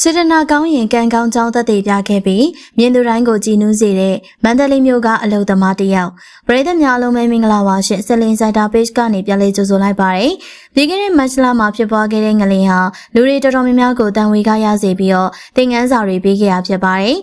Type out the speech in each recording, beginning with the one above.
စေတနာကောင်းရင်ကံကောင်းကြောင်းသက်သေပြခဲ့ပြီးမြင်သူတိုင်းကိုကြည်နူးစေတဲ့မန္တလေးမြို့ကအလုသမားတစ်ယောက်ပရိသတ်များအလုံးပဲမင်္ဂလာပါရှင်ဆလင်ဆိုင်တာ page ကနေပြန်လေးကြိုဆိုလိုက်ပါတယ်ပြီးခဲ့တဲ့မတ်လမှာဖြစ်ပွားခဲ့တဲ့ငလင်ဟာလူတွေတော်တော်များများကိုတန်ဝေကရစေပြီးတော့သင်ငန်းစာတွေပေးခဲ့ရဖြစ်ပါတယ်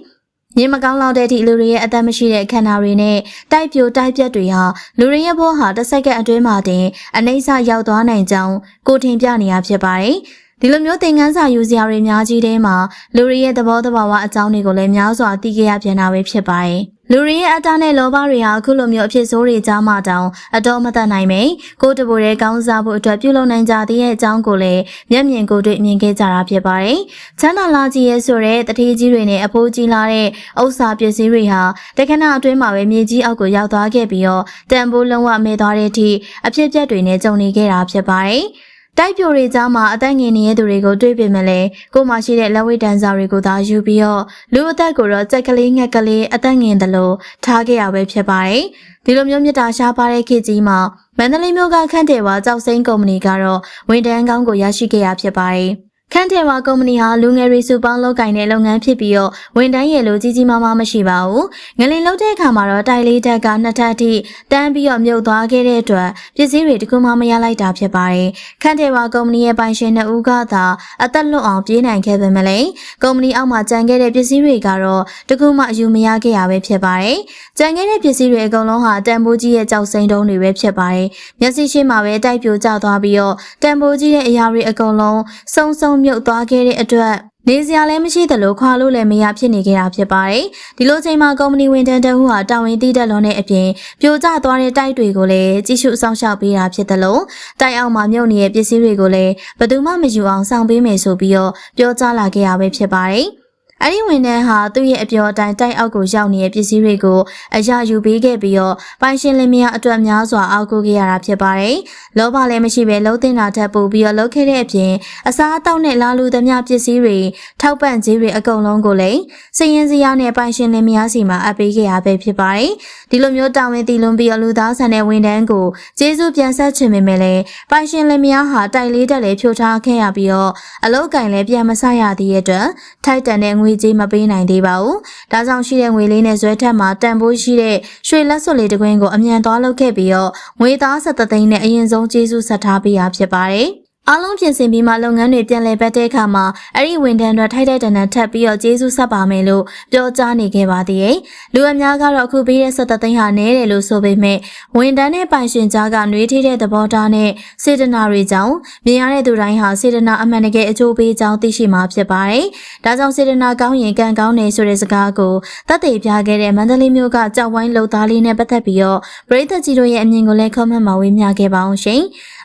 ညင်မကောင်းလောက်တဲ့အထိလူတွေရဲ့အသက်မရှိတဲ့ခန္ဓာတွေနဲ့တိုက်ပြိုတိုက်ပြက်တွေဟာလူတွေရဲ့ဘောဟာတစ်စက္ကန့်အတွင်းမှာတင်အနှိမ့်ဆရောက်သွားနိုင်ကြောင်းကိုထင်ပြနေရဖြစ်ပါတယ်။ ဒီလိုမျိုးသင်ခန်းစာယူစရာတွေအများကြီးတဲမှာလူတွေရဲ့သဘောတဘာဝအကြောင်းတွေကိုလည်းများစွာသိခဲ့ရပြန်တာပဲဖြစ်ပါတယ်။လူတွေရဲ့အတ္တနဲ့လောဘတွေဟာအခုလိုမျိုးအဖြစ်ဆိုးတွေကြားမှတောင်အတော်မတတ်နိုင်မိကိုတဘူတဲ့ကောင်းစားဖို့အတွက်ပြုလုပ်နိုင်ကြသေးတဲ့အကြောင်းကိုလည်းမျက်မြင်ကိုယ်တွေ့မြင်ခဲ့ကြတာဖြစ်ပါတယ်။ချမ်းသာလာကြီးရဲ့ဆိုတဲ့တထေးကြီးတွေနဲ့အဖိုးကြီးလာတဲ့ဥစ္စာပစ္စည်းတွေဟာတခဏအတွင်းမှာပဲမြေကြီးအောက်ကိုရောက်သွားခဲ့ပြီးတော့တန်ဖိုးလုံးဝမဲသွားတဲ့အထိအဖြစ်အပျက်တွေနဲ့ကြုံနေခဲ့တာဖြစ်ပါတယ်။ တိုက်ပြိုတွေကြားမှာအသက်ငယ်နေတဲ့သူတွေကိုတွေးပြင်မလဲကိုမှရှိတဲ့လက်ဝိတန်းစာတွေကိုသာယူပြီးတော့လူအသက်ကိုတော့ကြက်ကလေးငှက်ကလေးအသက်ငင်တယ်လို့ထားခဲ့ရပဲဖြစ်ပါတယ်ဒီလိုမျိုးမြစ်တာရှားပါတဲ့ခေတ်ကြီးမှာမန္တလေးမြို့ကခန့်တယ်ဝါကြောက်စိမ့်ကုမ္ပဏီကတော့ဝန်တန်းကောင်းကိုရရှိခဲ့ရဖြစ်ပါတယ် ခန့်တယ်ဝါကုမ္ပဏီဟာလူငယ်တွေစုပေါင်းလုပ်ကိုင်တဲ့လုပ်ငန်းဖြစ်ပြီးတော့ဝန်တန်းရဲ့လိုကြီးကြီးမားမားမရှိပါဘူး။ငလင်လုတ်တဲ့အခါမှာတော့တိုက်လေးတက်ကနှစ်ထပ်အထိတန်းပြီးတော့မြုပ်သွားခဲ့တဲ့အတွက်ပစ္စည်းတွေတခုမှမရလိုက်တာဖြစ်ပါတယ်။ခန့်တယ်ဝါကုမ္ပဏီရဲ့ပိုင်ရှင်နှစ်ဦးကသာအသက်လွတ်အောင်ပြေးနိုင်ခဲ့ပေမဲ့လည်းကုမ္ပဏီအောက်မှာကြံခဲ့တဲ့ပစ္စည်းတွေကတော့တခုမှအယူမရခဲ့ရပဲဖြစ်ပါတယ်။ကြံခဲ့တဲ့ပစ္စည်းတွေအကုန်လုံးဟာတန်ဖိုးကြီးရဲ့ကြောက်စိမ့်တုံးတွေပဲဖြစ်ပါတယ်။မျက်စိရှိမှပဲတိုက်ပြိုကျသွားပြီးတော့တန်ဖိုးကြီးတဲ့အရာတွေအကုန်လုံးစုံစုံမြုပ်သွားခဲ့တဲ့အတွက်နေစရာလည်းမရှိသလိုခွာလို့လည်းမရဖြစ်နေကြတာဖြစ်ပါတယ်။ဒီလိုချိန်မှာကုမ္ပဏီဝန်ထမ်းတအုပ်ဟာတာဝန်သိတဲ့လွန်တဲ့အပြင်ပြိုကျသွားတဲ့တိုက်တွေကိုလည်းကြီးစုစောင့်ရှောက်ပေးတာဖြစ်တယ်လို့တိုက်အောင်မှာမြုပ်နေတဲ့ပစ္စည်းတွေကိုလည်းဘယ်သူမှမယူအောင်စောင့်ပေးမယ်ဆိုပြီးတော့ပြောကြားလာခဲ့ရပဲဖြစ်ပါတယ်။ အဲ့ဒီဝန်ထမ်းဟာသူ့ရဲ့အပြောအတိုင်းတိုက်အောက်ကိုရောက်နေတဲ့ပစ္စည်းတွေကိုအရယူပေးခဲ့ပြီးတော့ပိုင်ရှင်လင်မယားအတွက်များစွာအောက်ကိုခဲ့ရတာဖြစ်ပါတယ်။လောဘလည်းမရှိဘဲလုံးတင်တာထပ်ပို့ပြီးတော့လုပ်ခဲ့တဲ့အပြင်အစားအသောက်နဲ့လာလူသမျှပစ္စည်းတွေထောက်ပံ့ခြင်းတွေအကုန်လုံးကိုလည်းစည်ရင်စရာနဲ့ပိုင်ရှင်လင်မယားစီမှာအပ်ပေးခဲ့ရပဲဖြစ်ပါတယ်။ဒီလိုမျိုးတာဝန်တည်လွန်ပြီးတော့လူသားဆန်တဲ့ဝန်ထမ်းကိုကျေးဇူးပြန်ဆက်ချင်ပေမဲ့လည်းပိုင်ရှင်လင်မယားဟာတိုက်လေးတက်လေးဖြိုထားခဲ့ရပြီးတော့အလုတ်ကင်လည်းပြန်မဆရသေးတဲ့အတွက်ထိုက်တန်တဲ့ငွေကြေးမပေးနိုင်သေးပါဘူး။ဒါကြောင့်ရှိတဲ့ငွေလေးနဲ့ဇွဲထက်မှာတန်ဖိုးရှိတဲ့ရွှေလက်စွပ်လေးတစ်ကွင်းကိုအမြန်သွားလုပ်ခဲ့ပြီးတော့ငွေသားဆက်သိန်းနဲ့အရင်ဆုံးကျေးဇူးဆက်ထားပေးရဖြစ်ပါတယ်။ အားလုံးပြင်ဆင်ပြီးမှလုပ်ငန်းတွေပြန်လည်ပတ်တဲ့အခါမှာအဲ့ဒီဝန်ထမ်းတွေထိုက်တဲ့တန်တန်ထပ်ပြီးတော့ကျေးဇူးဆက်ပါမယ်လို့ပြောကြားနေခဲ့ပါသေးတယ်။လူအများကတော့အခုပေးတဲ့ဆက်သက်သိန်းဟာနည်းတယ်လို့ဆိုပေမဲ့ဝန်ထမ်းနဲ့ပိုင်ရှင်ကြားကနှွေးထိတဲ့သဘောထားနဲ့စေတနာတွေကြောင့်မြင်ရတဲ့သူတိုင်းဟာစေတနာအမှန်တကယ်အကျိုးပေးကြောင်းသိရှိမှာဖြစ်ပါတယ်။ဒါကြောင့်စေတနာကောင်းရင်ကံကောင်းတယ်ဆိုတဲ့စကားကိုတတ်သိပြခဲ့တဲ့မန္တလေးမြို့ကကြောက်ဝိုင်းလှုပ်သားလေးနဲ့ပတ်သက်ပြီးတော့ပရိသတ်ကြီးတို့ရဲ့အမြင်ကိုလည်း comment မှာဝေမျှခဲ့ပါအောင်ရှင်။